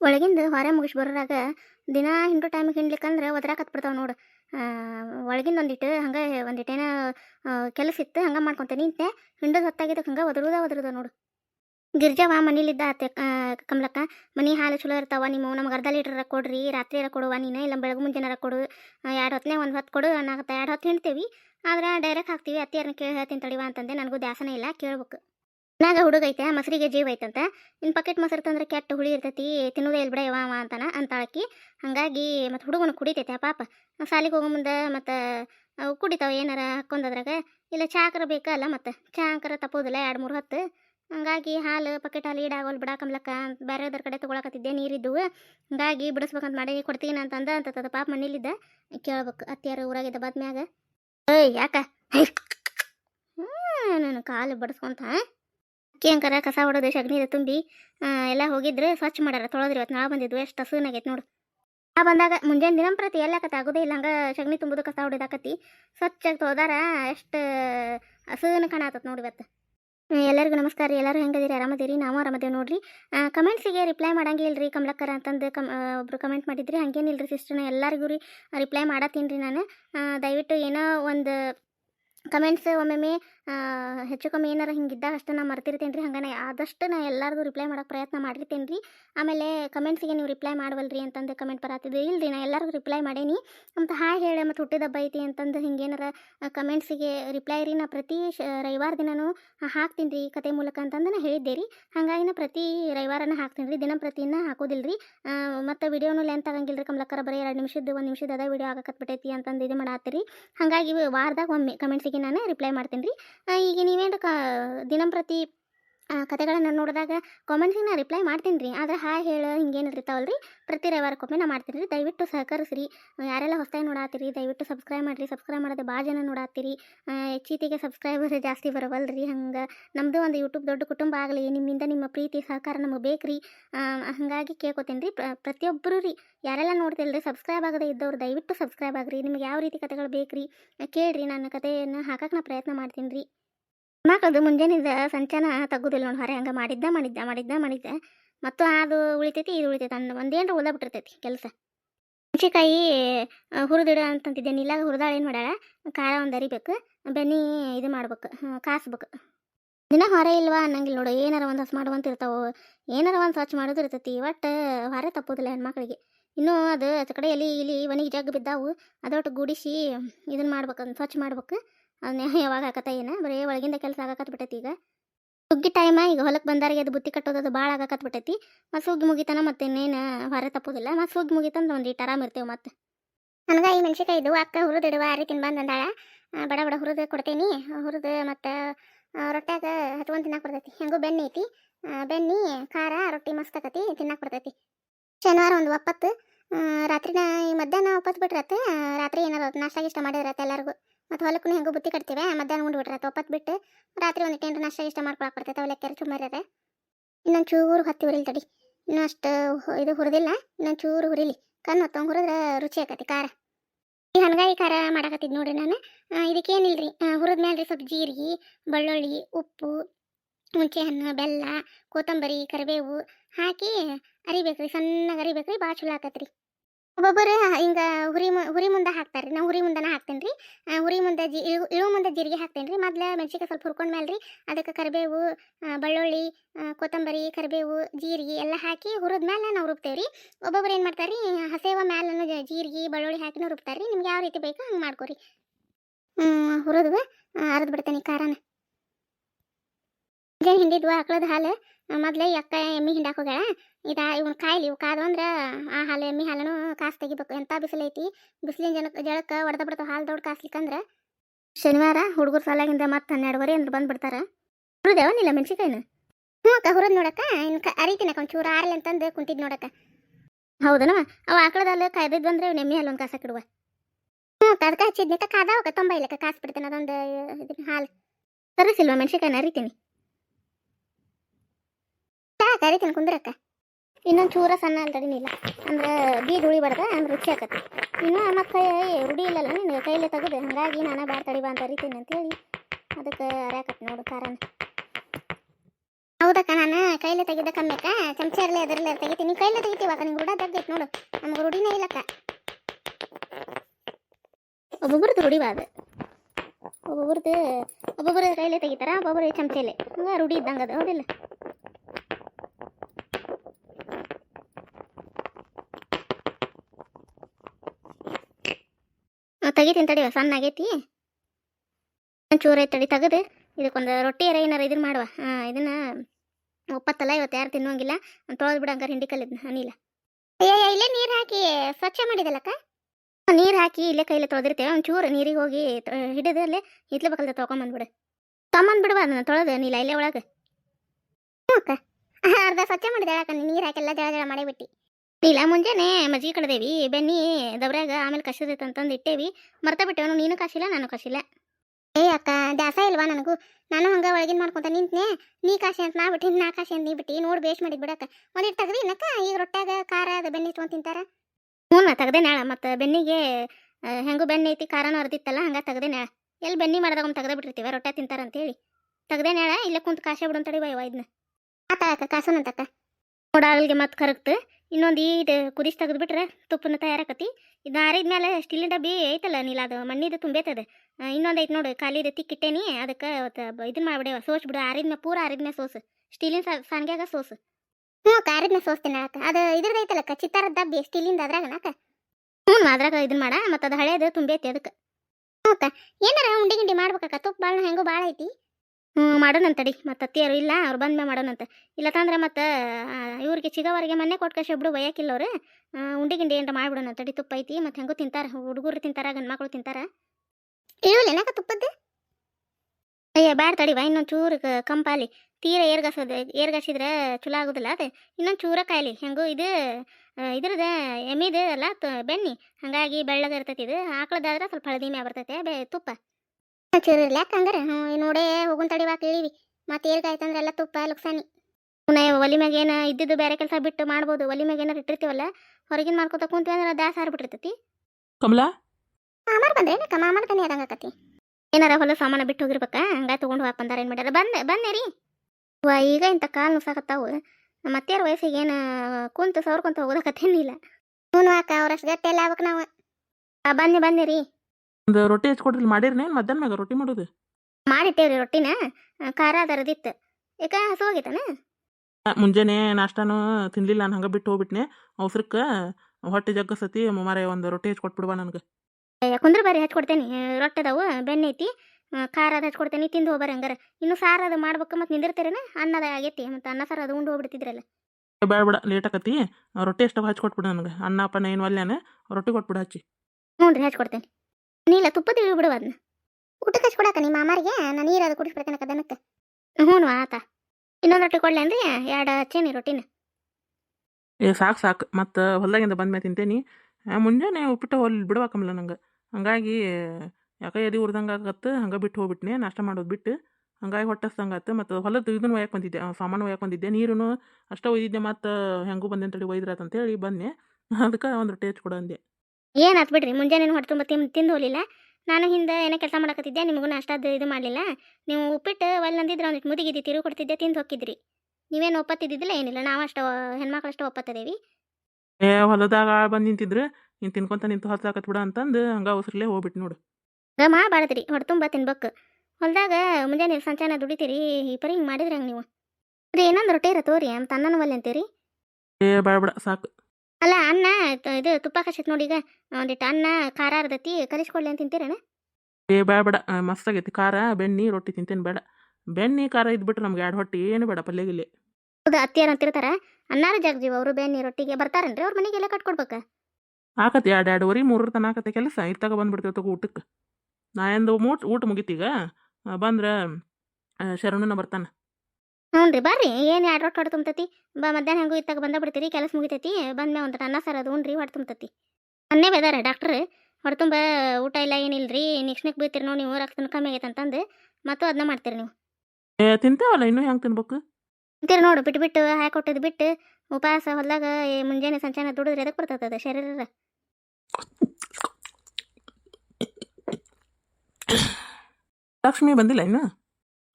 ಒಳಗಿಂದ ಹೊರ ಮುಗಿಸಿ ಬರೋರಾಗ ದಿನ ಹಿಂಡು ಟೈಮಿಗೆ ಹಿಂಡ್ಲಿಕ್ಕಂದ್ರೆ ಒದ್ರಾಕತ್ ಬಿಡ್ತಾವೆ ನೋಡು. ಒಳಗಿಂದ ಒಂದಿಟ್ಟು ಹಂಗೆ ಒಂದಿಟ್ಟು ಏನೋ ಕೆಲಸ ಇತ್ತು ಹಂಗೆ ಮಾಡ್ಕೊಂತ ನಿಂತೆ, ಹಿಂಡದ ಹೊತ್ತಾಗಿದ್ದಕ್ಕೆ ಹಂಗೆ ಒದರುದ ಒದರುದ ನೋಡು. ಗಿರ್ಜಾವ ಮನೇಲಿದ್ದ ಅತ್ತೆ ಕಮಲಕ್ಕ, ಮನೆ ಹಾಲು ಚಲೋ ಇರ್ತಾವ ನಿಮ್ಮ ನಮ್ಗೆ ಅರ್ಧ ಲೀಟ್ರ ಕೊಡ್ರಿ, ರಾತ್ರಿ ಕೊಡುವ ನೀನು, ಇಲ್ಲ ಬೆಳಗ್ಗೆ ಮುಂಜಾನೆ ಕೊಡು ಎರಡು ಹೊತ್ತನೇ ಒಂದು ಹೊತ್ತು ಕೊಡು ನಾಲ್ಕು ಎರಡು ಹೊತ್ತು ಹಿಂಡ್ತೀವಿ. ಆದ್ರೆ ಡೈರೆಕ್ಟ್ ಹಾಕ್ತೀವಿ ಅತ್ತಿಯಾರನ್ನ ಕೇಳಿ ಹೇಳ್ತೀನಿ ತಡಿವ ಅಂತಂದೆ, ನನಗೂ ದ್ಯಾಸನೇ ಇಲ್ಲ, ಕೇಳ್ಬೇಕು. ನಾಗ ಹುಡುಗ ಐತೆ ಮೊಸರಿಗೆ ಜೀವ ಐತಂತ. ಇನ್ನು ಪಕೆಟ್ ಮೊಸರು ತಂದ್ರೆ ಕೆಟ್ಟ ಹುಳಿ ಇರ್ತೈತಿ, ತಿನ್ನೋದೇ ಇಲ್ಲ ಬಿಡ ಯವ ಅಂತ ಅಂತಾನ, ಅಂತಾಳಕಿ. ಹಾಗಾಗಿ ಮತ್ತು ಹುಡುಗನ ಕುಡಿತೈತೆ ಪಾಪ. ಸಾಲಿಗೆ ಹೋಗೋ ಮುಂದೆ ಮತ್ತು ಅವು ಕುಡಿತಾವ ಏನಾರ ಹಾಕೊಂಡದ್ರಾಗ ಇಲ್ಲ ಚಾಕರ ಬೇಕಲ್ಲ ಮತ್ತು. ಚಾಕರ ತಪ್ಪೋದಿಲ್ಲ, ಎರಡು ಮೂರು ಹೊತ್ತು. ಹಂಗಾಗಿ ಹಾಲು ಪಕೆಟ್ ಹಾಲು ಈಡಾಗೋಲ್ ಬಿಡಾಕಂಬ್ಲಕ್ಕ ಬೇರೆ ಬೇರೆದ್ರ ಕಡೆ ತೊಗೊಳಕತ್ತಿದ್ದೆ ನೀರಿದ್ದು ಹಂಗಾಗಿ ಬಿಡಿಸ್ಬೇಕಂತ ಮಾಡಿ, ಕೊಡ್ತೀನಿ ಅಂತಂದ ಅಂತದ ಪಾಪ ಮನೇಲಿದ್ದ. ಕೇಳ್ಬೇಕು, ಅತ್ತಿಯಾರ ಊರಾಗಿದ್ದ ಬಾದ್ಮ್ಯಾಗ. ಏಯ್, ಯಾಕ? ಹ್ಞೂ ನಾನು ಕಾಲು ಬಡಿಸ್ಕೊಂತ ಕೇಂಕರ ಕಸ ಹೊಡೆದು, ಶಗ್ನಿದ ತುಂಬಿ ಎಲ್ಲ ಹೋಗಿದ್ರೆ, ಸ್ವಚ್ಛ ಮಾಡ್ಯಾರ, ತೊಳೆದ್ರಿ ಇವತ್ತು ನಾಳೆ ಬಂದಿದ್ವು, ಎಷ್ಟು ಹಸುನಾಗೈತೆ ನೋಡು. ಆ ಬಂದಾಗ ಮುಂಜಾನೆ ದಿನಂಪ್ರತಿ ಕತೆ ಆಗೋದೇ ಇಲ್ಲ, ಹಂಗೆ ಶಗ್ನಿ ತುಂಬುದು ಕಸ ಹೊಡೆದಾಕತಿ ಸ್ವಚ್ಛಾಗಿ ತೊಳೆದಾರ, ಎಷ್ಟು ಹಸುನ ಕಾಣತತ್ ನೋಡಿ ಇವತ್ತು ಎಲ್ಲರಿಗೂ ನಮಸ್ಕಾರ ರೀ, ಎಲ್ಲರೂ ಹೆಂಗದಿರಿ, ಆರಾಮದಿರಿ, ನಾವು ಆರಾಮದೇವಿ ನೋಡ್ರಿ. ಕಮೆಂಟ್ಸಿಗೆ ರಿಪ್ಲೈ ಮಾಡಂಗಿಲ್ಲ ರೀ ಕಮಲಕ್ಕರ ಅಂತಂದು ಕಮ್ ಒಬ್ರು ಕಮೆಂಟ್ ಮಾಡಿದ್ರಿ ಹಂಗೇನಿಲ್ಲ ರೀ ಸಿಸ್ಟರ್ನ ಎಲ್ಲರಿಗೂ ರೀ ರಿಪ್ಲೈ ಮಾಡತ್ತೀನಿ ರೀ ನಾನು. ದಯವಿಟ್ಟು ಏನೋ ಒಂದು ಕಮೆಂಟ್ಸ್ ಒಮ್ಮೊಮ್ಮೆ ಹೆಚ್ಚು ಕಮ್ಮಿ ಏನಾರ ಹಿಂಗಿದ್ದಾಗ ಅಷ್ಟು ನಾನು ಮರ್ತಿರ್ತೇನೆ ರೀ ಹಂಗೆ ಆದಷ್ಟು ನಾ ಎಲ್ಲರಿಗೂ ರಿಪ್ಲೈ ಮಾಡೋಕೆ ಪ್ರಯತ್ನ ಮಾಡಿರ್ತೇನೆ ರೀ ಆಮೇಲೆ ಕಮೆಂಟ್ಸಿಗೆ ನೀವು ರಿಪ್ಲೈ ಮಾಡವಲ್ರಿ ಅಂತಂದು ಕಮೆಂಟ್ ಬರತ್ತಿದ್ದು ಇಲ್ರಿ, ನಾ ಎಲ್ಲರಿಗೂ ರಿಪ್ಲೈ ಮಾಡೇನಿ. ಅಂತ ಹಾಯ್ ಹೇಳಿ, ಮತ್ತು ಹುಟ್ಟಿದ ಹಬ್ಬ ಐತಿ ಅಂತಂದು ಹಿಂಗೇನಾರ ಕಮೆಂಟ್ಸಿಗೆ ರಿಪ್ಲೈ ರೀ. ನಾ ಪ್ರತಿ ಶ, ರವಿವಾರ ದಿನವೂ ಹಾಕ್ತೀನಿ ರೀ ಕತೆ ಮೂಲಕ ಅಂತಂದು ನಾ ಹೇಳಿದ್ದೆ ರೀ. ಹಾಗಾಗಿ ನಾ ಪ್ರತಿ ರವಿವಾರನ ಹಾಕ್ತೀನಿ ರೀ ದಿನಂಪ್ರತಿನ ಹಾಕೋದಿಲ್ಲ ರೀ ಮತ್ತು ವಿಡಿಯೋನು ಲೆಂತ್ ಆಗಂಗಿಲ್ಲ ರೀ ಕಮಲಕ್ಕರ ಬರೀ ಎರಡು ನಿಮಿಷದ್ದು, ಒಂದು ನಿಮಿಷದ ಅದ ವಿಡಿಯೋ ಆಗಕತ್ಬಿಟ್ಟೈತಿ ಅಂತಂದು ಇದು ಮಾಡತ್ತೀರಿ. ಹಾಗಾಗಿ ವಾರದಾಗ ಒಮ್ಮೆ ಕಮೆಂಟ್ಸಿಗೆ ನಾನು ರಿಪ್ಲೈ ಮಾಡ್ತೀನಿ ರೀ ಈಗ ನೀವೇನು ಕಾ ದಿನಂಪ್ರತಿ ಕತೆಗಳನ್ನು ನೋಡಿದಾಗ ಕಾಮೆಂಟ್ಸಿಗೆ ನಾ ರಿಪ್ಲೈ ಮಾಡ್ತೀನಿ ರೀ. ಆದರೆ ಹಾಯ್ ಹೇಳೋ ಹಿಂಗೇನು ಇರ್ತಾವಲ್ಲ ರೀ ಪ್ರತಿ ರವಿವಾರಕ್ಕೊಮ್ಮೆ ನಾ ಮಾಡ್ತೀನಿ ರೀ. ದಯವಿಟ್ಟು ಸಹಕರಿಸ್ರಿ. ಯಾರೆಲ್ಲ ಹೊಸದಾಗಿ ನೋಡಾತೀರಿ ದಯವಿಟ್ಟು ಸಬ್ಸ್ಕ್ರೈಬ್ ಮಾಡಿರಿ. ಸಬ್ಸ್ಕ್ರೈಬ್ ಮಾಡೋದು ಭಾಳ ಜನ ನೋಡಾತ್ತೀರಿ. ಚೀತಿಗೆ ಸಬ್ಸ್ಕ್ರೈಬರ್ ಜಾಸ್ತಿ ಬರವಲ್ಲ ರೀ ಹಂಗೆ. ನಮ್ಮದು ಒಂದು ಯೂಟ್ಯೂಬ್ ದೊಡ್ಡ ಕುಟುಂಬ ಆಗಲಿ, ನಿಮ್ಮಿಂದ ನಿಮ್ಮ ಪ್ರೀತಿ, ಸಹಕಾರ ನಮಗೆ ಬೇಕು ರೀ ಹಾಗಾಗಿ ಕೇಳ್ಕೊತೀನಿ ರೀ. ಪ್ರತಿಯೊಬ್ಬರು ರೀ, ಯಾರೆಲ್ಲ ನೋಡ್ತಿಲ್ಲ ಸಬ್ಸ್ಕ್ರೈಬ್ ಆಗದೆ ಇದ್ದವ್ರು ದಯವಿಟ್ಟು ಸಬ್ಸ್ಕ್ರೈಬ್ ಆಗ್ರಿ. ನಿಮ್ಗೆ ಯಾವ ರೀತಿ ಕತೆಗಳು ಬೇಕು ರೀ ಕೇಳ್ರಿ. ನನ್ನ ಕತೆಯನ್ನು ಹಾಕಕ್ಕೆ ನಾನು ಪ್ರಯತ್ನ ಮಾಡ್ತೀನಿ ರೀ. ಮಕ್ಕಳದು ಮುಂಜಾನಿದ ಸಂಚಾನ ತಗ್ಗುದಿಲ್ಲ ನೋಡಿ ಹೊರೆ. ಹಂಗೆ ಮಾಡಿದ್ದ ಮಾಡಿದ್ದ ಮಾಡಿದ್ದ ಮಾಡಿದ್ದ. ಮತ್ತು ಅದು ಉಳಿತೈತಿ, ಇದು ಉಳಿತೈತಿ ಅನ್ನ ಒಂದೇನು ಉಳ್ದ ಬಿಟ್ಟಿರ್ತೈತಿ ಕೆಲಸ. ಹುಣಸೆಕಾಯಿ ಹುರಿದಿಡ ಅಂತಂತಿದ್ದೆ. ನೀಲಾಗ ಹುರಿದಾಳ ಏನು ಮಾಡ್ಯಾಳ? ಖಾರ ಒಂದು ಅರಿಬೇಕು, ಬೆನ್ನಿ ಇದು ಮಾಡ್ಬೇಕು ಕಾಸ್ಬೇಕು. ದಿನ ಹೊರೆ ಇಲ್ವಾ ಅನ್ನಂಗಿಲ್ಲ ನೋಡು. ಏನಾರ ಒಂದು ಹೊಸ ಮಾಡುವಂತ ಇರ್ತಾವೆ, ಏನಾರ ಒಂದು ಸ್ವಚ್ಛ ಮಾಡೋದು ಇರ್ತೈತಿ. ಒಟ್ಟು ಹೊರೆ ತಪ್ಪೋದಿಲ್ಲ ಹೆಣ್ಮಕ್ಳಿಗೆ. ಇನ್ನೂ ಅದು ಕಡೆ ಎಲಿ ಇಲ್ಲಿ ಒಣಗಿ ಜಗ್ ಬಿದ್ದಾವು. ಅದೊಟ್ಟು ಗುಡಿಸಿ ಇದನ್ನ ಮಾಡ್ಬೇಕು ಸ್ವಚ್ಛ ಮಾಡ್ಬೇಕು. ಅದನ್ನ ಯಾವಾಗ ಹಾಕತ್ತ ಏನ? ಬರೀ ಒಳಗಿಂದ ಕೆಲಸ ಆಗಕತ್ ಬಿಟ್ಟೈತಿ ಈಗ. ಸುಗ್ಗಿ ಟೈಮ ಈಗ ಹೊಲಕ್ಕೆ ಬಂದಾರಿಗೆ ಅದು ಬುತ್ತಿ ಕಟ್ಟೋದು ಅದು ಭಾಳ ಆಗಕತ್ ಬಿಟ್ಟೈತಿ. ಮತ್ತು ಸುಗ್ಗಿ ಮುಗಿತನ ಮತ್ತೆ ಇನ್ನೇನು ಹೊರ ತಪ್ಪೋದಿಲ್ಲ. ಮತ್ತು ಸುಗ್ಗಿ ಮುಗಿತಂದ್ರೆ ಒಂದು ಇಟ್ಟು ಆರಾಮ ಇರ್ತೇವೆ ಮತ್ತೆ. ನನಗೆ ಈ ಮೆಣಸಿಕಾಯಿ ಇದು ಅಕ್ಕ ಹುರಿದು ಇಡುವ, ಅರಿ ಬಂದಂದಾಳ ಅಂದಾಳ. ಬಡ ಬಡ ಹುರಿದು ಕೊಡ್ತೇನಿ. ಹುರಿದು ಮತ್ತು ರೊಟ್ಟ್ಯಾಗ ಹತ್ಕೊಂಡ್ ತಿನ್ನಕ್ಕೆ ಬರ್ತೈತಿ. ಹೆಂಗೂ ಬೆನ್ನಿ ಐತಿ. ಬೆನ್ನಿ ಖಾರ, ರೊಟ್ಟಿ ಮಸ್ತ್ ಆಕತಿ ತಿನ್ನಕ್ಕೆ ಬರ್ತೈತಿ. ಶನಿವಾರ ಒಂದು ಒಪ್ಪತ್ತು. ರಾತ್ರಿನ ಈ ಮಧ್ಯಾಹ್ನ ಒಪ್ಪತ್ತು ಬಿಟ್ರತ್ತೆ. ರಾತ್ರಿ ಏನಾರು ನಾಷ್ಟ ಗಿಷ್ಟ ಮಾಡಿದ್ರತ್ತೆ ಎಲ್ಲರಿಗೂ. ಮತ್ತು ಹೊಲಕ್ಕೂ ಹೆಂಗೂ ಬುತ್ತಿ ಕಟ್ತೀವಿ, ಮಧ್ಯಾಹ್ನ ಉಂಡು ಬಿಟ್ರೆ ತೊಪ್ಪತ್ ಬಿಟ್ಟು ರಾತ್ರಿ ಒಂದು ಟೆಂಟ್ ನಷ್ಟ ಇಷ್ಟ ಮಾಡ್ಕೊಳಕ್ಕೆ ಬರ್ತೈತೆ ಅವಲೆ ಕೆರೆ ಚುಮ್ಮರ್ಯಾರ ಇನ್ನೊಂದು ಚೂರು ಹತ್ತಿ ಹುರಿಲಿ ತಡಿ, ಇನ್ನೂ ಅಷ್ಟು ಇದು ಹುರಿದಿಲ್ಲ ಇನ್ನೊಂದು ಚೂರು ಹುರಿಲಿ. ಕಣ್ಣು ಹೊತ್ತಂಗೆ ಹುರಿದ್ರೆ ರುಚಿ ಆಕತಿ ಖಾರ. ಈ ಹನಗಾಯಿ ಖಾರ ಮಾಡಾಕತ್ತಿದ್ ನೋಡ್ರಿ ನಾನು. ಇದಕ್ಕೇನಿಲ್ರಿ ಹುರಿದ ಮೇಲೆ ಸ್ವಲ್ಪ ಜೀರಿಗೆ, ಬೆಳ್ಳುಳ್ಳಿ, ಉಪ್ಪು ಹುಣಸೆ ಹಣ್ಣು ಬೆಲ್ಲ, ಕೊತ್ತಂಬರಿ, ಕರಿಬೇವು ಹಾಕಿ ಅರಿಬೇಕ್ರಿ, ಸಣ್ಣಗೆ ಅರಿಬೇಕ್ರಿ ಭಾಳ ಚಲೋ ಆಕತ್ರಿ. ಒಬ್ಬೊಬ್ಬರು ಹಿಂಗೆ ಹುರಿ ಹುರಿ ಮುಂದೆ ಹಾಕ್ತಾರೆ ನಾವು ಹುರಿ ಮುಂದನ ಹಾಕ್ತೇನೆ ರೀ ಹುರಿ ಮುಂದೆ ಜಿ, ಇಳು ಮುಂದೆ ಜೀರಿಗೆ ಹಾಕ್ತೇನೆ ರೀ ಮೊದ್ಲು ಮೆಣಸಿಕಾಯಿ ಸ್ವಲ್ಪ ಹುರ್ಕೊಂಡ್ ಮೇಲೆ ರೀ ಅದಕ್ಕೆ ಕರಿಬೇವು ಬೆಳ್ಳುಳ್ಳಿ ಕೊತ್ತಂಬರಿ, ಕರಿಬೇವು, ಜೀರಿಗೆ ಎಲ್ಲ ಹಾಕಿ ಹುರಿದ ಮೇಲೆ ನಾವು ರುಬ್ತೇವೆ ರೀ ಒಬ್ಬೊಬ್ರು ಏನು ಮಾಡ್ತಾರೆ ರೀ ಹಸೇವ ಮೇಲನ್ನು ಜೀರಿಗೆ, ಬೆಳ್ಳುಳ್ಳಿ ಹಾಕಿನೂ ರುಬ್ತಾರೆ ರೀ ನಿಮ್ಗೆ ಯಾವ ರೀತಿ ಬೇಕೋ ಹಂಗೆ ಮಾಡ್ಕೊರಿ. ಹುರಿದು ಅರ್ದು ಬಿಡ್ತೇನೆ ಖಾರನ. ಮುಂಜಾನೆ ಹಿಂಡಿದ್ವು ಆಕಳದ ಹಾಲು. ಮೊದಲೇ ಅಕ್ಕ ಎಮ್ಮಿ ಹಿಂಡಾಕ ಹೋಗ್ಯಾಳ. ಇದ ಇವನ್ ಕಾಯಿಲಿ, ಇವು ಕಾದು ಅಂದ್ರೆ ಆ ಹಾಲು, ಎಮ್ಮಿ ಹಾಲನು ಕಾಸು ತೆಗಿಬೇಕು. ಎಂಥ ಬಿಸಿಲು ಐತಿ? ಬಿಸಿಲಿನ ಜನ ಜಳಕ್ಕೆ ಹೊಡೆದ ಬಿಡ್ತಾವ ಹಾಲು ದೊಡ್ಡ ಕಾಸ್ಲಿಕ್ಕಂದ್ರೆ ಶನಿವಾರ ಹುಡುಗರು ಸಾಲಾಗಿಂದ ಮತ್ತೆ ಹನ್ನೆರಡುವರೆ ಅಂದ್ರೆ ಬಂದ್ಬಿಡ್ತಾರೆ ಹುರಿದೇವನಿಲ್ಲ ಮೆಣಸಿಕಾಯಿನ ಹ್ಞೂ ಅಕ್ಕ, ಹುರಿದ್ ನೋಡಕ್ಕ. ಇನ್ನು ಅರಿತೀನಿ ಅಕ್ಕ ಒಂಚೂರು ಆರಲಿ ಅಂತಂದು ಕುಂತಿದ್ ನೋಡಕ್ಕ. ಹೌದನ? ಅವ ಆಕಳದಲ್ಲಿ ಕಾಯ್ದಿದ್ ಬಂದ್ರೆ ಇವ್ ಎಮ್ಮಿ ಹಾಲು ಒಂದು ಕಾಸು ಹಾಕಿಡುವ ಹ್ಞೂ ಅದಕ್ಕೆ ಹಚ್ಚಿದ್ನಕ್ಕ ಕಾದಾವಕ್ಕ ತೊಂಬ ಇಲ್ಲಕ್ಕ. ಕಾಸು ಬಿಡ್ತೇನೆ ಅದೊಂದು ಇದನ್ನ ಹಾಲು. ತರಿಸಿಲ್ವ ಮೆಣಸಿಕಾಯಿನ ಅರಿತೀನಿ. ಸಾಕು ಅರಿತೀನಿ ಕುಂದ್ರಕ್ಕ ಇನ್ನೊಂದು ಚೂರ ಸಣ್ಣ ಅಲ್ಲಿ ತಡಿನಿಲ್ಲ ಅಂದ್ರೆ ಹುಳಿ ಉಳಿಬಾರ್ದ ಅಂದ್ರೆ ರುಚಿ ಆಕತಿ. ಇನ್ನು ಮತ್ತೆ ರೂಢಿ ಇಲ್ಲಲ್ಲ ನೀನು, ಕೈಲೇ ತೆಗೆದು. ಹಾಗಾಗಿ ನಾನು ಬ್ಯಾಡ ತಡಿಬಾ ಅಂತ ಅರಿತೀನಿ ಅಂತೇಳಿ. ಅದಕ್ಕೆ ಅರ್ಯಾಕತ್ತೆ ನೋಡು ಖಾರನ ಹೌದಕ್ಕ, ನಾನು ಕೈಲೇ ತೆಗಿದ ಕಮ್ಮಿಕ್ಕ ಚಮಚರ್ಲೆ ಅದರಲ್ಲೇ ತೆಗಿತೀನಿ. ಕೈಲೇ ತೆಗಿತೀವಾಗ ನಿಂಗೆ ರೂಢ ತೆಗ್ದೈತೆ ನೋಡು. ನಮ್ಗೆ ರೂಢಿನೇ ಇಲ್ಲಕ್ಕ. ಒಬ್ಬೊಬ್ರದ್ದು ರೂಢಿ ಅದು. ಒಬ್ಬೊಬ್ರದ್ದು ಒಬ್ಬೊಬ್ಬರ ಕೈಲೇ ತೆಗಿತಾರ ಒಬ್ಬೊಬ್ಬರು ಚಮಚೆಲೆ. ಹಂಗೆ ರೂಢಿ ಇದ್ದಂಗೆ ಅದು ಹೌದಿಲ್ಲ ತೆಗಿತೀನಿ ತಡಿವ ಸಣ್ಣ ಆಗೈತಿ. ಚೂರು ತಡಿ, ತೆಗೆದು. ಇದಕ್ಕೊಂದು ರೊಟ್ಟಿ ಅರ ಏನಾರ ಇದನ್ನ ಮಾಡುವ. ಹಾಂ, ಇದನ್ನ ಒಪ್ಪತ್ತಲ್ಲ ಇವತ್ತು ಯಾರು ತಿನ್ನೋಂಗಿಲ್ಲ ತೊಳೆದು ಬಿಡ ಹಂಗಾರೆ ಹಿಂಡಿ ಕಲ್ಲಿದ್ನ ಅನಿಲ ಅಯ್ಯ ಇಲ್ಲೇ ನೀರು ಹಾಕಿ ಸ್ವಚ್ಛ ಮಾಡಿದಲ್ಲಕ್ಕ ನೀರು ಹಾಕಿ ಇಲ್ಲೇ ಕೈಲಿ ತೊಳೆದಿರ್ತೇವೆ. ಒಂಚೂರು ನೀರಿಗೆ ಹೋಗಿ ಹಿಡಿದು ಅಲ್ಲೇ ಹಿತ್ಲ ಬೇಕಲ್ದ ತೊಗೊಂಬಂದ್ಬಿಡು ತೊಗೊಂಬಂದ್ಬಿಡುವ ಅದನ್ನ ತೊಳೆದು ನೀಲ ಇಲ್ಲೇ ಒಳಗೆ. ಅಕ್ಕ. ಅರ್ಧ ಸ್ವಚ್ಛ ಮಾಡಿದೆ ಅಕ್ಕ ನೀರು ಹಾಕೆಲ್ಲ ಜಳ ಜಳ ಮಾಡಿಬಿಟ್ಟು ನೀಲ ಮುಂಜಾನೆ ಮಜ್ಜಿಗೆ ಕಡ್ದೇವಿ ಬೆನ್ನಿ ದಬ್ರಾಗ ಆಮೇಲೆ ಕಸಿದೈತೆ ಅಂತಂದು ಇಟ್ಟೇವಿ, ಮರ್ತ ಬಿಟ್ಟೇವನು, ನೀನು ಕಾಸಿಲ್ಲ ನಾನು ಕಾಸಿಲ್ಲ ಏ ಅಕ್ಕ, ದಾಸ ಇಲ್ವಾ ನನಗೂ? ನಾನು ಹಂಗ ಒಳಗಿನ ಮಾಡ್ಕೊಂತ ನಿಂತ್ನೆ, ನೀ ಕಾಸಿ ಅಂತ ನಾ ಬಿಟ್ಟು ನಾ ಕಾಸಿ ಅಂತ ನೀ ಬಿಟ್ಟು, ನೋಡಿ ಬೇಷ್ ಮಾಡಿದ್ ಬಿಡಕ್ಕ. ಒಂದಿಟ್ಟು ತೆಗ್ದಿ ಇನ್ನಕ್ಕ, ಈಗ ರೊಟ್ಟಾಗ ಖಾರ ಅದು ಬೆನ್ನಿ ಇಟ್ಕೊಂಡು ತಿಂತಾರ? ಹ್ಞೂ ತೆಗ್ದೆ ನಾಳ, ಮತ್ತು ಬೆನ್ನಿಗೆ ಹೆಂಗು ಬೆಣ್ಣೆ ಐತಿ, ಖಾರನೂ ಅರ್ದಿತ್ತಲ್ಲ ಹಂಗ ತೆಗ್ದೆ ನಾಳ. ಎಲ್ಲಿ ಬೆನ್ನಿ ಮಾಡಿದಾಗ ಒಂದು ತೆಗ್ದೆ ಬಿಟ್ಟಿರ್ತೀವ ರೊಟ್ಟೆ ತಿಂತಾರ ಅಂತೇಳಿ. ತೆಗ್ದೆ ನಾಳ, ಇಲ್ಲೇ ಕುಂತು ಕಾಸೆ ಬಿಡು ಅಂತಡಿ ಬೈವ ಇದನ್ನ ಆತ ಕಾಸನಂತಕ್ಕ ನೋಡಾಗಲ್ಗೆ ಮತ್ತೆ ಕರಗ್ತು. ಇನ್ನೊಂದು ಇದು ಕುದಿಸಿ ತೆಗೆದು ಬಿಟ್ರೆ ತುಪ್ಪನ ತಯಾರಾಕತಿ ಇದು ಆರಿದ ಮೇಲೆ ಸ್ಟೀಲಿನ ಡಬ್ಬಿ ಐತಲ್ಲ ನೀಲ ಅದು ಮಣ್ಣಿದು ತುಂಬೈತದ. ಇನ್ನೊಂದು ಐತೆ ನೋಡು ಖಾಲಿ ಖಾಲಿದು ತಿಕ್ಕಿಟ್ಟೇನಿ, ಅದಕ್ಕೆ ಇದನ್ನ ಮಾಡ್ಬಿಡೇವ, ಸೋಸ್ ಬಿಡು ಆರಿದ್ಮೇಲೆ ಪೂರ ಆರಿದ್ಮೇಲೆ ಸೋಸ್. ಸ್ಟೀಲಿನ ಸಾನ್ಗ್ಯಾಗ ಸೋಸ್. ಹ್ಞೂ ಆರಿದ್ಮೇಲೆ ಸೋಸ್ತೀನಿ ತಿನ್ನಕ ಅದು ಇದ್ರದ್ದು ಐತಲ್ಲಕ್ಕ ಚಿತ್ತಾರದ ಡಬ್ಬಿ ಸ್ಟೀಲಿಂದ ಅದ್ರಾಗ ಅಕ್ಕ? ಹ್ಞೂ ಅದ್ರಾಗ ಇದನ್ನ ಮಾಡ ಮತ್ತು ಅದು ಹಳೇದು ತುಂಬೈತಿ ಅದಕ್ಕೆ. ಹ್ಞೂ ಏನಾರ ಉಂಡಿ ಗಿಂಡಿ ಮಾಡ್ಬೇಕಕ್ಕ, ತುಪ್ಪ ಭಾಳ ಹೆಂಗೋ ಭಾಳ ಐತಿ. ಹ್ಞೂ ಮಾಡೋಣಂತಡಿ ಮತ್ತು ಅತ್ತಿಯರು ಇಲ್ಲ ಅವ್ರು ಬಂದ್ಮೇಲೆ ಮಾಡೋಣಂತ. ಇಲ್ಲ ತಂದ್ರೆ ಮತ್ತು ಇವ್ರಿಗೆ ಚಿಗವರಿಗೆ ಮನೆ ಕೊಟ್ಟು ಕಷ್ಟ ಬಿಡು ಬಯಕಿಲ್ಲ ಅವ್ರು ಉಂಡಿ ಗಿಂಡಿ ಏನಾರ ಮಾಡಿಬಿಡೋಣ ತಡಿ ತುಪ್ಪ ಐತಿ ಮತ್ತು ಹೆಂಗೋ ತಿಂತಾರ. ಹುಡುಗರು ತಿಂತಾರ ಗಂಡು ಮಕ್ಕಳು ತಿಂತಾರ. ಇರುವಲ್ಲೇನಕ್ಕ ತುಪ್ಪದ್ದು? ಅಯ್ಯ ಬ್ಯಾಡ ವಾ ಇನ್ನೊಂದು ಚೂರು ಕಂಪಾಲಿ. ತೀರ ಏರ್ಗಸೋದು ಏರ್ಗಸಿದ್ರೆ ಚಲೋ ಆಗೋದಿಲ್ಲ ಅದು. ಇನ್ನೊಂದು ಚೂರ ಕಾಯ್ಲಿ. ಹೆಂಗೋ ಇದು ಇದ್ರದ ಎಮಿದು ಅಲ್ಲ ಬೆಣ್ಣಿ. ಹಾಗಾಗಿ ಬೆಳ್ಳಗೆ ಇರ್ತೈತಿ ಇದು. ಆಕಳದಾದ್ರೆ ಸ್ವಲ್ಪ ಹಳದಿ ಮ್ಯಾ ಬರ್ತೈತೆ ಬೇ ತುಪ್ಪ. ಚೂರು ಇರ್ಲಿ ಯಾಕೆ ಹಂಗಾರೆ ಹ್ಞೂ ನೋಡೇ ಹೋಗುನ್ ತಡಿವಾ ಕೇಳಿವಿ. ಮತ್ತೆ ಏರ್ಗಾಯ್ತಂದ್ರೆ ಎಲ್ಲ ತುಪ್ಪ ಲುಕ್ಸಾನಿ. ಪುನಃ ಒಲಿ ಮ್ಯಾಗ ಏನು ಇದ್ದಿದ್ದು ಬೇರೆ ಕೆಲಸ ಬಿಟ್ಟು ಮಾಡ್ಬೋದು. ಒಲಿ ಮ್ಯಾಗ ಏನಾರು ಇಟ್ಟಿರ್ತೀವಲ್ಲ ಹೊರಗಿನ ಮಾಡ್ಕೊತ ಕುಂತೀವಿ ಅಂದ್ರೆ ದಾಸ ಹಾರ್ಬಿಟ್ಟಿರ್ತೈತಿ ಕಮಲಾ? ಮಾಮಾರ್ ಬಂದ್ರೆ ಏನಕ್ಕ ಮಾಮಾರ್ ಕನಿ ಆಕತಿ. ಏನಾರ ಹೊಲ ಸಾಮಾನ ಬಿಟ್ಟು ಹೋಗಿರ್ಬೇಕಾ? ಹಂಗ ತಗೊಂಡು ಹೋಗಿ ಬಂದಾರ ಏನು ಮಾಡ್ಯಾರ? ಬಂದೆ ಬಂದೆ ರೀ. ವಾ ಈಗ ಇಂಥ ಕಾಲು ನುಸಾಕತ್ತಾವು. ನಮ್ಮ ಅತ್ತೆಯರ ವಯಸ್ಸಿಗೆ ಏನ ಕುಂತು ಸವ್ರಕೊಂತ ಹೋಗೋದಕತ್ತೇನಿಲ್ಲ. ಹ್ಞೂ ಅಕ್ಕ ಅವ್ರಷ್ಟು ಗಟ್ಟಿ ಎಲ್ಲ ಆಗ್ಬೇಕು ನಾವು. ಬಂದೆ ಬಂದೆ ರೀ. ಒಂದು ರೊಟ್ಟಿ ಹಚ್ಕೊಡ್ರಿ ಮಾಡಿರ್ನೇ ಮಧ್ಯಾಹ್ನ ಮ್ಯಾಗ ರೊಟ್ಟಿ ಮಾಡೋದು? ಮಾಡಿಟ್ಟೇವ್ರಿ ರೊಟ್ಟಿನ ಖಾರ ಅದರದಿತ್ತು ಯಾಕ ಹಸು ಹೋಗಿತ್ತಾನ ಮುಂಜಾನೆ ನಾಷ್ಟಾನು ತಿನ್ಲಿಲ್ಲ ನಾನು ಹಂಗೆ ಬಿಟ್ಟು ಹೋಗ್ಬಿಟ್ನೆ. ಅವಸರಕ್ಕೆ ಹೊಟ್ಟೆ ಜಗ್ಗಸತಿ ಮಾರೆ ಒಂದು ರೊಟ್ಟಿ ಹಚ್ಕೊಟ್ಬಿಡ್ವಾ ನನಗೆ. ಕುಂದ್ರ ಬರ್ರಿ ಹಚ್ಕೊಡ್ತೇನೆ ರೊಟ್ಟಿ ಅದಾವು ಬೆಣ್ಣೆ ಐತಿ ಖಾರ ಅದು ಹಚ್ಕೊಡ್ತೇನೆ ತಿಂದು ಹೋಗ್ಬಾರ ಹಂಗಾರ. ಇನ್ನು ಸಾರು ಅದು ಮಾಡ್ಬೇಕು ಮತ್ತು ನಿಂದಿರ್ತೀರೇನ? ಅನ್ನದ ಆಗೈತಿ ಮತ್ತು ಅನ್ನ ಸಾರು ಅದು ಉಂಡು ಹೋಗ್ಬಿಡ್ತಿದ್ರಲ್ಲ. ಬೇಡ ಬೇಡ ಲೇಟ್ ಆಕತಿ. ರೊಟ್ಟಿ ಎಷ್ಟು ಹಚ್ಕೊಟ್ಬಿಡು ನನಗೆ. ಅನ್ನ ಅಪ್ಪನ ಏನು ಅಲ್ಲೇನ ರೊಟ್ಟಿ ಕೊಟ್ಬಿಡು ಹಚ್ಚಿ. ಹ್ಞೂ ರೀ ಹಚ್ಕೊಡ್ತೇನೆ. ನೀಲ್ಲ ತುಪ್ಪ ತಿಳಿ ಬಿಡುವ ಅದನ್ನ. ಊಟಕ್ಕೆ ಕೊಡಕ ನಿಮ್ಮ ಮಾಮಾರಿಗೆ, ನಾನು ನೀರು ಅದು ಕುಡಿಸ್ಬಿಡ್ತೇನೆ ಕದನಕ್ಕೆ ಹ್ಞೂ ಆತ. ಇನ್ನೊಂದು ರೊಟ್ಟಿ ಕೊಡ್ಲೇನ್ರಿ ಎರಡು ಚೇನಿ ರೊಟ್ಟಿನ. ಏ, ಸಾಕು ಸಾಕು. ಮತ್ತು ಹೊಲ್ದಾಗಿಂದ ಬಂದ್ಮೇಲೆ ತಿಂತೇನಿ. ಮುಂಜಾನೆ ಉಪ್ಪಿಟ್ಟು ಹೊಲ್ ಬಿಡ್ಬೇಕಮ್ಮಲ್ಲ ನಂಗೆ. ಹಂಗಾಗಿ, ಯಾಕೆ ಎದಿ ಉರ್ದಂಗೆ ಆಗತ್ತೆ ಹಂಗೆ ಬಿಟ್ಟು ಹೋಗ್ಬಿಟ್ನೆ, ನಾಷ್ಟ ಮಾಡೋದು ಬಿಟ್ಟು. ಹಂಗಾಗಿ ಹೊಟ್ಟೆ ಹಸ್ದಂಗಾತು ಮತ್ತು ಹೊಲದ ಇದನ್ನು ಒಯ್ಯಕ್ಕೆ ಬಂದಿದ್ದೆ ಸಾಮಾನು ಒಯ್ಯಕ್ಕೆ ಬಂದಿದ್ದೆ. ನೀರು ಅಷ್ಟೇ ಒಯ್ದಿದ್ದೆ, ಮತ್ತು ಹೆಂಗೂ ಬಂದೆ ಅಂತೇಳಿ ಒಯ್ದ್ರಾತಂತೇಳಿ ಬಂದೆ. ಅದಕ್ಕೆ ಒಂದು ರೊಟ್ಟಿ ಹಚ್ಕೊಡು ಅಂದೆ. ಏನಾತ್ ಬಿಡ್ರಿ? ಮುಂಜಾನೆ ಹೊಟ್ಟೆ ತುಂಬ ತಿಂದು ತಿಂದು ಹೋಲಿಲ್ಲ ನಾನು ಹಿಂದೆ ಏನೋ ಕೆಲಸ ಮಾಡಕತ್ತಿದ್ದೆ ನಿಮಗೂ ಅಷ್ಟ ಇದು ಮಾಡಲಿಲ್ಲ. ನೀವು ಉಪ್ಪಿಟ್ಟು ಒಲ್ಲಿ ನಂದಿದ್ರೆ ಒಂದಿಟ್ಟು ಮುದಿಗಿದ್ದು ತಿರುಗಿ ಕೊಡ್ತಿದ್ದೆ ತಿಂದು ಹೋಗಿದ್ರಿ ನೀವೇನು ಒಪ್ಪತ್ತಿದ್ದಿಲ್ಲ ಏನಿಲ್ಲ. ನಾವು ಅಷ್ಟು ಹೆಣ್ಮಕ್ಳು ಅಷ್ಟು ಒಪ್ಪತ್ತದೇವಿ. ಏ ಹೊಲದಾಗ ಆಳು ಬಂದು ನಿಂತಿದ್ರೆ. ನೀನು ತಿನ್ಕೊಂತ ನಿಂತು ಹತ್ತಾಕತ್ ಬಿಡ ಅಂತಂದು ಹಂಗೆ ಅವಸರಲ್ಲೇ ಹೋಗ್ಬಿಟ್ಟು ನೋಡು. ಮಾ ಮಾಡಬಾರ್ದ್ರಿ ಹೊಟ್ಟೆ ತುಂಬ ತಿನ್ಬೇಕು. ಹೊಲದಾಗ ಮುಂಜಾನೆ ಸಂಚಾನ ದುಡಿತೀರಿ? ಈ ಪರಿ ಹಿಂಗೆ ಮಾಡಿದ್ರಿ ಹಂಗೆ ನೀವು. ರೀ ಇನ್ನೊಂದು ರೊಟ್ಟಿ ಇರ ತೋರಿ ಅಂತ ಅನ್ನನ ಒಲ್ಲೆ ಅಂತೀರಿ? ಏ ಬೇಡ ಬೇಡ ಸಾಕು. ಅಲ್ಲ ಅನ್ನ ಇದು ತುಪ್ಪ ಕಸಿತ್ ನೋಡಿ ಈಗ. ಒಂದಿಟ್ಟು ಅನ್ನ ಖಾರ ಅರ್ಧತಿ ಕಲಿಸ್ಕೊಡ್ಲಿ ಅಂತ ತಿಂತೀರೇನ? ಏ ಬೇಡ ಬೇಡ ಮಸ್ತ್ ಆಗೈತಿ. ಖಾರ ಬೆಣ್ಣಿ ರೊಟ್ಟಿ ತಿಂತೇನೆ ಬೇಡ ಬೆಣ್ಣೆ ಖಾರ ಇದ್ಬಿಟ್ರೆ ನಮ್ಗೆ ಎರಡು ಹೊಟ್ಟಿ ಏನು ಬೇಡ ಪಲ್ಯಗಿಲ್ಲಿ ಹೌದು ಅತ್ತಿಯರ್ ಅಂತಿರ್ತಾರ. ಅನ್ನಾರ ಜಗಜೀವ ಅವರು ಬೆಣ್ಣೆ ರೊಟ್ಟಿಗೆ ಬರ್ತಾರನ್ರಿ? ಅವ್ರ ಮನೆಗೆಲ್ಲ ಕಟ್ಕೊಡ್ಬೇಕ? ಆಕತಿ ಎರಡು ಎರಡುವರೆ ಮೂರರ ತನಕ ಆಕತಿ ಕೆಲಸ. ಇತ್ತಾಗ ಬಂದ್ಬಿಡ್ತೇವೆ ತಗೋ ಊಟಕ್ಕೆ ನಾ ಎಂದು ಮೂಟ್ ಊಟ ಮುಗಿತೀಗ ಬಂದ್ರೆ ಶರಣನ ಬರ್ತಾನೆ. ಹ್ಞೂ ರೀ ಬರ್ರಿ. ಏನು ಎರಡು ರೊಟ್ಟಿ ಹೊಡೆ ತುಂಬತೈತಿ? ಬಾ ಮಧ್ಯಾಹ್ನ ಹೆಂಗೂ ಇತ್ತಾಗ ಬಂದ ಬಿಡ್ತೀರಿ ಕೆಲಸ ಮುಗಿತೈತಿ ಬಂದ್ಮೇಲೆ ಒಂದು ಅನ್ನ ಸರ್ ಅದು ಉಣ್ರಿ ಹೊಡೆ ತುಂಬತೈತಿ. ಅನ್ನೇ ಬೇದಾರ ಡಾಕ್ಟ್ರ್. ಹೊಡೆ ತುಂಬ ಊಟ ಇಲ್ಲ ಏನಿಲ್ಲ ರೀ ನೆಕ್ಸ್ಟ್ನಿಗೆ ಬೀಳ್ತೀರಿ ನೋಡಿ ನೀವು ರಕ್ತನ ಕಮ್ಮಿ ಆಗೈತೆ ಅಂತಂದು ಮತ್ತು ಅದನ್ನ ಮಾಡ್ತೀರಿ ನೀವು. ಏ ತಿಂತಾವಲ್ಲ ಇನ್ನೂ ಹೆಂಗೆ ತಿನ್ಬೇಕು? ತಿಂತೀರಿ ನೋಡು ಬಿಟ್ಟು ಬಿಟ್ಟು ಹಾಕೊಟ್ಟದು ಬಿಟ್ಟು ಉಪವಾಸ ಹೊಲ್ದಾಗ ಏ ಮುಂಜಾನೆ ಸಂಚಾನ ದುಡಿದ್ರೆ ಎದಕ್ಕೆ ಅದು ಶರೀರ? ಲಕ್ಷ್ಮಿ ಬಂದಿಲ್ಲ ಇನ್ನು?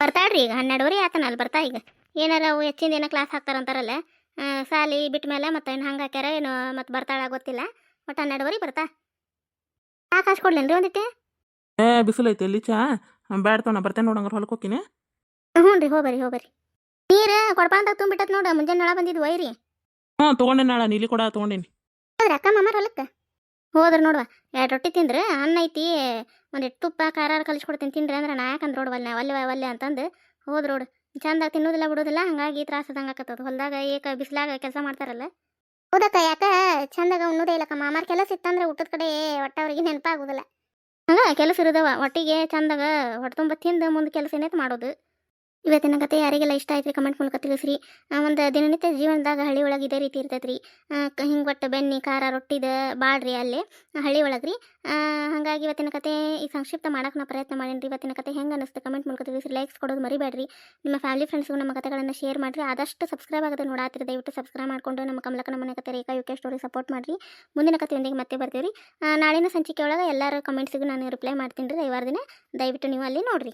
ಬರ್ತಾಳ್ರಿ ಈಗ ಹನ್ನೆರಡುವರೆ ಆತನ ಅಲ್ಲಿ ಬರ್ತಾ ಈಗ. ಏನಾರ ಅವು ಹೆಚ್ಚಿನ ಏನೋ ಕ್ಲಾಸ್ ಹಾಕ್ತಾರಂತಾರಲ್ಲ ಅಂತಾರಲ್ಲ ಸಾಲಿ ಬಿಟ್ಟ ಮೇಲೆ ಮತ್ತೆ ಏನು ಹಂಗೆ ಹಾಕ್ಯಾರ ಏನು ಮತ್ತೆ ಬರ್ತಾಳ ಗೊತ್ತಿಲ್ಲ ಒಟ್ಟು ಹನ್ನೆರಡುವರೆ ಬರ್ತಾ. ಆಕಾಶ ಕೊಡ್ಲೇನ್ರಿ ಒಂದಿಟ್ಟೆ? ಏ ಬಿಸಿಲು ಐತೆ ಎಲ್ಲಿ ಚಾ? ಬ್ಯಾಡ ತೋ ನಾ ಬರ್ತೇನೆ ನೋಡಂಗಾರ ಹೊಲಕ್ಕೆ ಹೋಗ್ತೀನಿ. ಹ್ಞೂ ರೀ ಹೋಗ್ಬರಿ ಹೋಗ್ಬರಿ. ನೀರು ಕೊಡ್ಪಾಂತ ತುಂಬಿಟ್ಟತ್ ನೋಡು ಮುಂಜಾನೆ ನಳ ಬಂದಿದ್ದು ಒಯ್ರಿ ಹ್ಞೂ ತೊಗೊಂಡೇನಿ ನಾಳೆ ನೀಲಿ ಕೂಡ ತೊಗೊಂಡೇನಿ. ಹೌದ್ರಿ ಅಕ್ಕ ಮಾಮಾರ ಹೊಲಕ್ಕೆ? ಹೋದ್ರ ನೋಡುವ. ಎರಡು ರೊಟ್ಟಿ ತಿಂದ್ರೆ ಅನ್ನ ಐತಿ ಒಂದಿಟ್ಟು ತುಪ್ಪ ಖಾರ ಕಲಿಸ್ಕೊಡ್ತೀನಿ. ತಿಂದ್ರೆ ಅಂದ್ರೆ ನಾ ಯಾಕಂದ್ರೆ ನೋಡು ಒಲ್ಲೆ ಒಲ್ಲೆ ಒಲ್ಲೆ ಅಂತಂದು ಹೋದ್ರೆ ನೋಡು ಚಂದಾಗ ತಿನ್ನೋದಿಲ್ಲ ಬಿಡೋದಿಲ್ಲ ಹಂಗಾಗಿ ತ್ರಾಸದಂಗೆ ಆಕತ್ತದ. ಹೊಲ್ದಾಗ ಏಕ ಬಿಸಿಲಾಗ ಕೆಲಸ ಮಾಡ್ತಾರಲ್ಲ. ಹೌದಕ್ಕ ಯಾಕ? ಚಂದಾಗ ಉಣ್ಣೋದೇ ಇಲ್ಲಕ್ಕ. ಮಾಮಾರ ಕೆಲಸ ಇತ್ತಂದ್ರೆ ಊಟದ ಕಡೆ ಒಟ್ಟ ಅವ್ರಿಗೆ ನೆನಪಾಗೋದಿಲ್ಲ. ಹಂಗ ಕೆಲಸ ಇರೋದವ. ಒಟ್ಟಿಗೆ ಚಂದಾಗ ಹೊಟ್ಟೆ ತುಂಬ ತಿಂದು ಮುಂದೆ ಕೆಲಸ ಏನೈತೆ ಮಾಡೋದು. ಇವತ್ತಿನ ಕತೆ ಯಾರಿಗೆಲ್ಲ ಇಷ್ಟ ಆಯ್ತು ರೀ ಕಮೆಂಟ್ ಮೂಲಕ ತಿಳಿಸ್ರಿ. ಒಂದು ದಿನನಿತ್ಯ ಜೀವನದಾಗ ಹಳ್ಳಿ ಒಳಗೆ ಇದೇ ರೀತಿ ಇರ್ತೈತೆ ರೀ ಹಿಂಗೆ ಒಟ್ಟು ಬೆನ್ನಿ, ಖಾರ, ರೊಟ್ಟಿದ ಬಾಳ್ರಿ ಅಲ್ಲಿ ಹಳ್ಳಿ ಒಳಗೆ ರೀ ಹಾಗಾಗಿ ಇವತ್ತಿನ ಕತೆ ಈ ಸಂಕ್ಷಿಪ್ತ ಮಾಡೋಕ್ಕೆ ನಾ ಪ್ರಯತ್ನ ಮಾಡೀನಿ ರೀ. ಇವತ್ತಿನ ಕತೆ ಹೆಂಗೆ ಅನ್ನಿಸ್ತು ಕಮೆಂಟ್ ಮೂಲಕ ತಿಳಿಸ್ರಿ. ಲೈಕ್ಸ್ ಕೊಡೋದು ಮರಿಬೇಡ್ರಿ. ನಿಮ್ಮ ಫ್ಯಾಮಿಲಿ ಫ್ರೆಂಡ್ಸ್ಗೂ ನಮ್ಮ ಕತೆಗಳನ್ನು ಶೇರ್ ಮಾಡಿರಿ. ಆದಷ್ಟು ಸಬ್ಸ್ಕ್ರೈಬ್ ಆಗೋದು ನೋಡಾತಿರಿ. ದಯವಿಟ್ಟು ಸಬ್ಸ್ಕ್ರೈಬ್ ಮಾಡಿಕೊಂಡು ನಮ್ಮ ಕಮಲಕ ನಮ್ಮನೆ ಕತೆ, Rekha, U K story support ಮಾಡಿರಿ. ಮುಂದಿನ ಕತೆಯೊಂದಿಗೆ ಮತ್ತೆ ಬರ್ತೀವಿ ರೀ ನಾಳಿನ ಸಂಚಿಕೆ ಒಳಗೆ ಎಲ್ಲರ ಕಮೆಂಟ್ಸಿಗೂ ನಾನು ರಿಪ್ಲೈ ಮಾಡ್ತೀನಿ ರೀ. ರವಿವಾರ ದಿನ ದಯವಿಟ್ಟು ನೀವು ಅಲ್ಲಿ ನೋಡಿರಿ.